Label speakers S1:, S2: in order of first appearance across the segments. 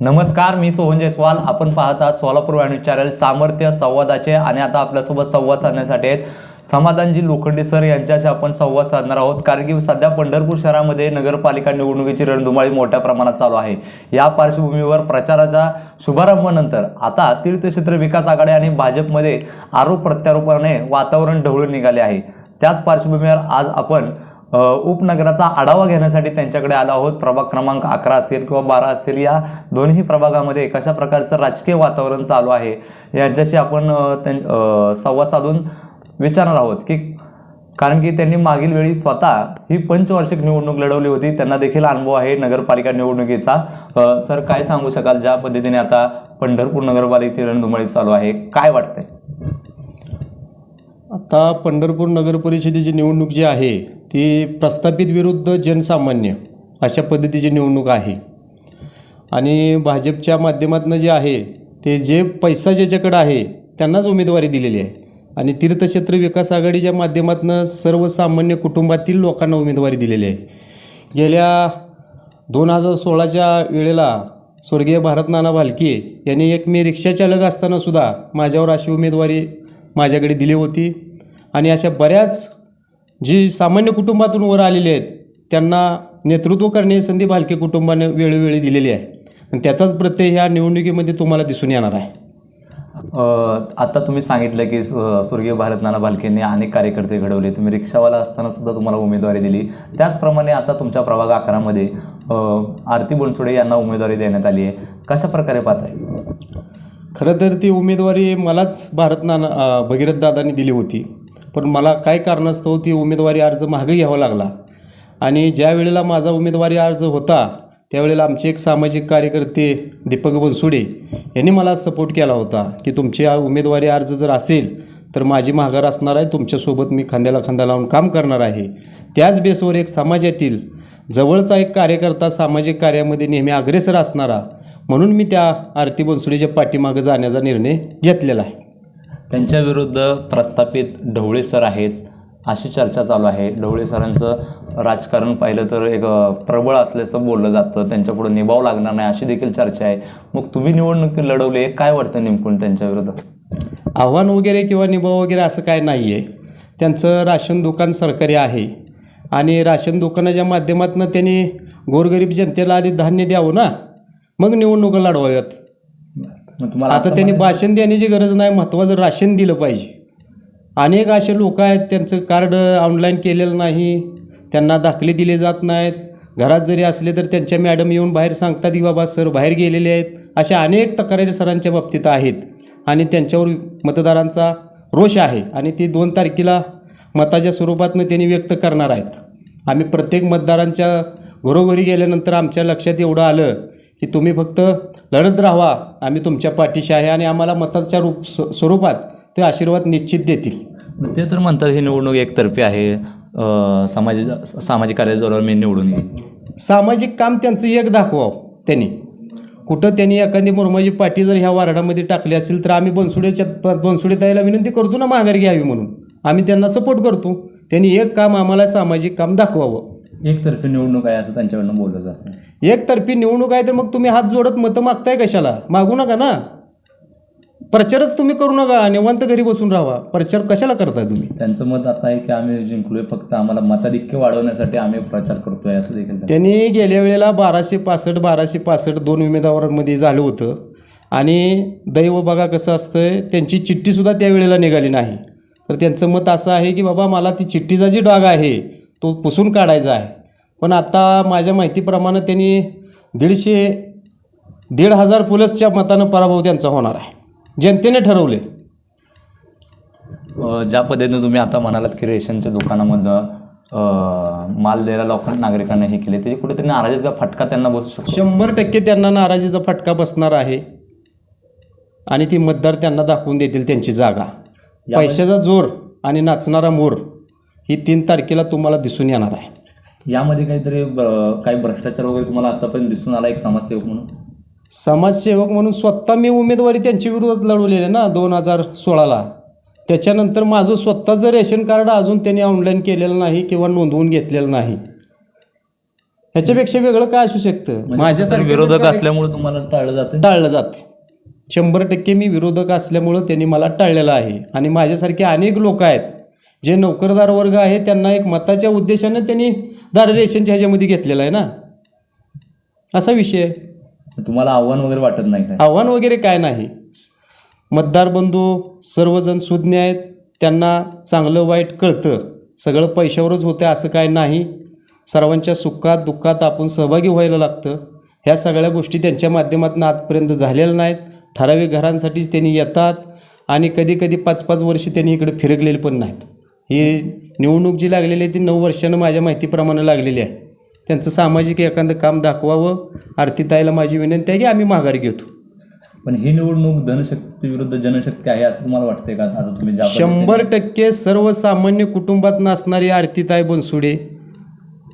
S1: नमस्कार मी सोहन जयस्वाल. आपण पाहत आहात सोलापूर वाणी चॅनल सामर्थ्य संवादाचे आणि आता आपल्यासोबत संवाद साधण्यासाठी आहेत समाधानजी लोखंडे सर यांच्याशी आपण संवाद साधणार आहोत. कारण की सध्या पंढरपूर शहरामध्ये नगरपालिका निवडणुकीची रणधुमाळी मोठ्या प्रमाणात चालू आहे. या पार्श्वभूमीवर प्रचाराच्या शुभारंभानंतर आता तीर्थक्षेत्र विकास आघाडी आणि भाजपमध्ये आरोप प्रत्यारोपाने वातावरण ढवळून निघाले आहे. त्याच पार्श्वभूमीवर आज आपण उपनगराचा आढावा घेण्यासाठी त्यांच्याकडे आलो आहोत. प्रभाग क्रमांक अकरा असेल किंवा बारा असेल या दोन्ही प्रभागामध्ये कशा प्रकारचं राजकीय वातावरण चालू आहे यांच्याशी आपण त्यां- संवाद साधून विचारणार आहोत की कारण की त्यांनी मागील वेळी स्वतः ही पंचवार्षिक निवडणूक लढवली होती. त्यांना देखील अनुभव आहे नगरपालिका निवडणुकीचा. सर काय सांगू शकाल? ज्या पद्धतीने आता पंढरपूर नगरपालिकेची रणधुमाळी चालू आहे काय वाटतंय?
S2: आता पंढरपूर नगर परिषदेची निवडणूक जी आहे ती प्रस्थापित विरुद्ध जनसामान्य अशा पद्धतीची निवडणूक आहे. आणि भाजपच्या माध्यमातून जे आहे ते जे पैसा ज्याच्याकडं आहे त्यांनाच उमेदवारी दिलेली आहे. आणि तीर्थक्षेत्र विकास आघाडीच्या माध्यमातून सर्वसामान्य कुटुंबातील लोकांना उमेदवारी दिलेली आहे. गेल्या दोन हजार सोळाच्या वेळेला स्वर्गीय भारत नाना भालके यांनी एक मी रिक्षाचालक असतानासुद्धा माझ्यावर अशी उमेदवारी माझ्याकडे दिली होती. आणि अशा बऱ्याच जी सामान्य कुटुंबातून वर आलेले आहेत त्यांना नेतृत्व करण्याची संधी भालके कुटुंबाने वेळोवेळी दिलेली आहे. आणि त्याचाच प्रत्यय ह्या निवडणुकीमध्ये तुम्हाला दिसून येणार आहे.
S1: आता तुम्ही सांगितलं की स्व- स्वर्गीय भारत नाना भालकेंनी अनेक कार्यकर्ते घडवले. तुम्ही रिक्षावाला असताना सुद्धा तुम्हाला उमेदवारी दिली. त्याचप्रमाणे आता तुमच्या प्रभाग अकरामध्ये आरती बनसोडे यांना उमेदवारी देण्यात आली आहे. कशा प्रकारे पाहताय?
S2: खरं तर ती उमेदवारी मलाच भारत नाना भगीरथ दादांनी दिली होती. पण मला काय कारणास्तव ती उमेदवारी अर्ज मागे घ्यावा लागला. आणि ज्या वेळेला माझा उमेदवारी अर्ज होता त्यावेळेला आमचे एक सामाजिक कार्यकर्ते दीपक बनसुडे यांनी मला सपोर्ट केला होता की तुमची उमेदवारी अर्ज जर असेल तर माझी माघार असणार आहे तुमच्यासोबत मी खांद्याला खांदा लावून काम करणार आहे. त्याच बेसवर एक समाजातील जवळचा एक कार्यकर्ता सामाजिक कार्यामध्ये नेहमी अग्रेसर असणारा म्हणून मी त्या आरती बनसुडेच्या पाठीमागं जाण्याचा निर्णय घेतलेला आहे.
S1: त्यांच्या विरुद्ध प्रस्थापित ढवळे सर आहेत अशी चर्चा चालू आहे. ढवळे सरांचं राजकारण पाहिलं तर एक प्रबळ असल्याचं बोललं जातं. त्यांच्यापुढे निभाव लागणार नाही अशी देखील चर्चा आहे. मग तुम्ही निवडणूक लढवली आहे काय वाटतं नेमकून त्यांच्या
S2: आव्हान वगैरे किंवा निभाव वगैरे असं काय नाही आहे त्यांचं राशन दुकान सरकारी आहे. आणि राशन दुकानाच्या माध्यमातून त्यांनी गोरगरीब जनतेला आधी धान्य द्यावं ना? मग निवडणुका लढवाव्यात.
S1: मग तुम्हाला
S2: आता त्यांनी भाषण देण्याची गरज नाही महत्त्वाचं राशन दिलं पाहिजे. अनेक असे लोक आहेत त्यांचं कार्ड ऑनलाईन केलेलं नाही त्यांना दाखले दिले जात नाहीत. घरात जरी असले तर त्यांच्या मॅडम येऊन बाहेर सांगतात की बाबा सर बाहेर गेलेले आहेत. अशा अनेक तक्रारी सरांच्या बाबतीत आहेत. आणि त्यांच्यावर मतदारांचा रोष आहे. आणि ते दोन तारखेला मताच्या स्वरूपातनं त्यांनी व्यक्त करणार आहेत. आम्ही प्रत्येक मतदारांच्या घरोघरी गेल्यानंतर आमच्या लक्षात एवढं आलं की तुम्ही फक्त लढत राहा आम्ही तुमच्या पाठीशी आहे आणि आम्हाला मताच्या रूप स्व- स्वरूपात ते आशीर्वाद निश्चित देतील.
S1: ते तर म्हणतात ही निवडणूक एकतर्फी आहे समाज सामाजिक कार्याजवळ मी निवडून येईन
S2: सामाजिक काम त्यांचं एक दाखवावं त्यांनी. कुठं त्यांनी एखादी मुरमाची पाठी जर ह्या वार्डामध्ये टाकली असेल तर आम्ही बनसुडेच्या बनसुडे ताईला विनंती करतो ना माघारी घ्यावी म्हणून. आम्ही त्यांना सपोर्ट करतो. त्यांनी एक काम आम्हाला सामाजिक काम दाखवावं.
S1: एकतर्फी निवडणूक आहे असं त्यांच्याकडनं बोललं जातं.
S2: एकतर्फी निवडणूक आहे तर मग तुम्ही हात जोडत मतं मागताय कशाला? मागू नका ना. प्रचारच तुम्ही करू नका. निवांत घरी बसून राहा. प्रचार कशाला करताय तुम्ही?
S1: त्यांचं मत असं आहे की आम्ही जिंकलोय. फक्त आम्हाला मताधिक्य वाढवण्यासाठी आम्ही प्रचार करतोय असं देखील
S2: त्यांनी गेल्या वेळेला बाराशे पासष्ट बाराशे पासष्ट दोन उमेदवारांमध्ये झालं होतं. आणि दैव बघा कसं असतं त्यांची चिठ्ठीसुद्धा त्यावेळेला निघाली नाही. तर त्यांचं मत असं आहे की बाबा मला ती चिठ्ठीचा जी डाग आहे तो पुसून काढायचा आहे. पण आता माझ्या माहितीप्रमाणे त्यांनी दीडशे दीड हजार प्लसच्या मतानं पराभव त्यांचा होणार आहे. जनतेने ठरवले.
S1: अ, ज्या पद्धतीने तुम्ही आता म्हणालात की रेशनच्या दुकानामधनं अ, माल द्यायला लोकांना नागरिकांना हे केले त्याची कुठेतरी नाराजीचा फटका त्यांना बसू शकतो?
S2: शंभर टक्के त्यांना नाराजीचा फटका बसणार आहे. आणि ती मतदार त्यांना दाखवून देतील त्यांची जागा. पैशाचा जोर आणि नाचणारा मोर ही तीन तारखेला तुम्हाला दिसून येणार आहे.
S1: यामध्ये काहीतरी काही भ्रष्टाचार वगैरे तुम्हाला आतापर्यंत दिसून आला एक समाजसेवक म्हणून?
S2: समाजसेवक म्हणून स्वतः मी उमेदवारी त्यांच्या विरोधात लढवलेली ना दोन हजार सोळाला. त्याच्यानंतर माझं स्वतःचं रेशन कार्ड अजून त्यांनी ऑनलाईन केलेलं नाही किंवा नोंदवून घेतलेलं नाही ह्याच्यापेक्षा वेगळं काय असू शकतं?
S1: माझ्यासारखे
S2: माझ्यासारखे
S1: विरोधक असल्यामुळे तुम्हाला टाळलं जाते
S2: टाळलं जाते. शंभर टक्के मी विरोधक असल्यामुळं त्यांनी मला टाळलेलं आहे. आणि माझ्यासारखे अनेक लोक आहेत जे नोकरदार वर्ग आहे त्यांना एक मताच्या उद्देशानं त्यांनी दार रेशनच्या ह्याच्यामध्ये घेतलेलं आहे ना? असा विषय आहे.
S1: तुम्हाला आव्हान वगैरे वाटत नाही काय
S2: आव्हान वगैरे काय नाही. मतदार बंधू सर्वजण सुज्ञ आहेत त्यांना चांगलं वाईट कळतं. सगळं पैशावरच होतं असं काय नाही. सर्वांच्या सुखात दुःखात आपण सहभागी व्हायला लागतं. ह्या सगळ्या गोष्टी त्यांच्या माध्यमातून आजपर्यंत झालेल्या नाहीत. ठराविक घरांसाठीच त्यांनी येतात आणि कधी कधी पाच पाच वर्ष त्यांनी इकडे फिरकलेले पण नाहीत. ही निवडणूक जी लागलेली आहे ती नऊ वर्षानं माझ्या माहितीप्रमाणे लागलेली आहे. त्यांचं सामाजिक एखादं काम दाखवावं आरतीताईला माझी विनंती आहे की आम्ही माघारी घेतो.
S1: पण ही निवडणूक धनशक्ती विरुद्ध जनशक्ती आहे असं तुम्हाला वाटतंय का? आता तुम्ही ज्या
S2: शंभर टक्के सर्वसामान्य कुटुंबात नसणारी आरतीताई बनसुडे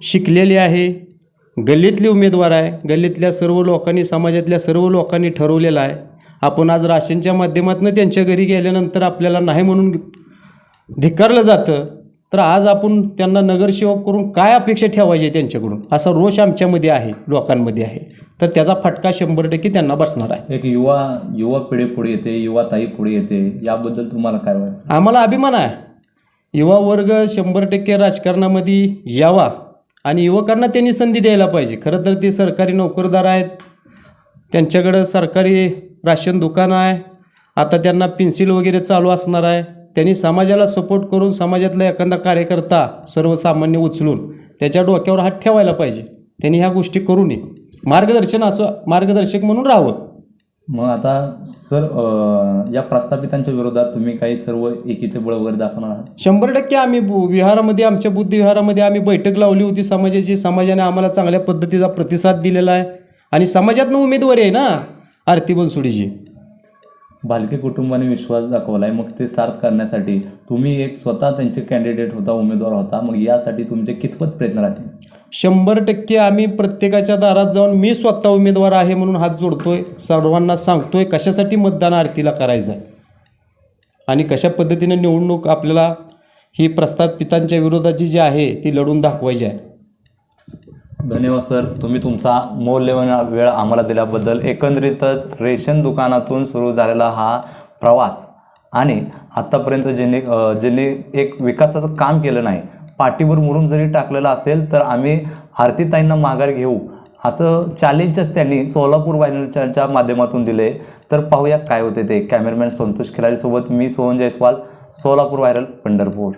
S2: शिकलेली आहे गल्लीतली उमेदवार आहे गल्लीतल्या सर्व लोकांनी समाजातल्या सर्व लोकांनी ठरवलेलं आहे. आपण आज राशनच्या माध्यमातून त्यांच्या घरी गेल्यानंतर आपल्याला नाही म्हणून धिक्कारलं जातं तर आज आपण त्यांना नगरसेवक करून काय अपेक्षा ठेवायची आहे त्यांच्याकडून? असा रोष आमच्यामध्ये आहे लोकांमध्ये आहे. तर त्याचा फटका शंभर टक्के त्यांना बसणार आहे.
S1: एक युवा युवा पिढी पुढे येते युवा ताई पुढे येते याबद्दल तुम्हाला काय वाटतं?
S2: आम्हाला अभिमान आहे. युवा वर्ग शंभर टक्के राजकारणामध्ये यावा आणि युवकांना त्यांनी संधी द्यायला पाहिजे. खरं तर ते सरकारी नोकरदार आहेत. त्यांच्याकडं सरकारी राशन दुकान आहे. आता त्यांना पेन्सिल वगैरे चालू असणार आहे. त्यांनी समाजाला सपोर्ट करून समाजातला एखादा कार्यकर्ता सर्वसामान्य उचलून त्याच्या डोक्यावर हात ठेवायला पाहिजे. त्यांनी ह्या गोष्टी करू नये. मार्गदर्शन असं मार्गदर्शक म्हणून राहावं.
S1: मग आता सर अं, या प्रस्थापितांच्या विरोधात तुम्ही काही सर्व एकीचे बळ वगैरे दाखवणार आहात?
S2: शंभर टक्के आम्ही बु- विहारामध्ये आमच्या बुद्ध विहारामध्ये आम्ही बैठक लावली होती समाजाची. समाजाने आम्हाला चांगल्या पद्धतीचा प्रतिसाद दिलेला आहे. आणि समाजातनं उमेदवारी आहे ना आरती बनसोडीची
S1: भालके कुटुंबाने विश्वास दाखवला आहे मग ते सार्थ करण्यासाठी तुम्ही एक स्वतः त्यांचे कॅन्डिडेट होता उमेदवार होता. मग यासाठी तुमचे कितपत प्रयत्न राहतील?
S2: शंभर टक्के आम्ही प्रत्येकाच्या दारात जाऊन मी स्वतः उमेदवार आहे म्हणून हात जोडतोय. सर्वांना सांगतोय कशासाठी मतदान आरतीला करायचं आहे आणि कशा पद्धतीनं निवडणूक आपल्याला ही प्रस्थापितांच्या विरोधाची जी आहे ती लढून दाखवायची आहे.
S1: धन्यवाद सर. तुम्ही तुमचा मौल्यवान वेळ आम्हाला दिल्याबद्दल एकंदरीतच रेशन दुकानातून सुरू झालेला हा प्रवास आणि आत्तापर्यंत ज्यांनी ज्यांनी एक विकासाचं काम केलं नाही पाठीवर मुरून जरी टाकलेलं असेल तर आम्ही आरतीताईंना माघार घेऊ. असं चॅलेंजच त्यांनी सोलापूर वाहिनीच्या माध्यमातून दिले. तर पाहूया काय होते ते. कॅमेरामॅन संतोष खिलारीसोबत मी सोहन जयस्वाल सोलापूर व्हायरल पंढरपूर.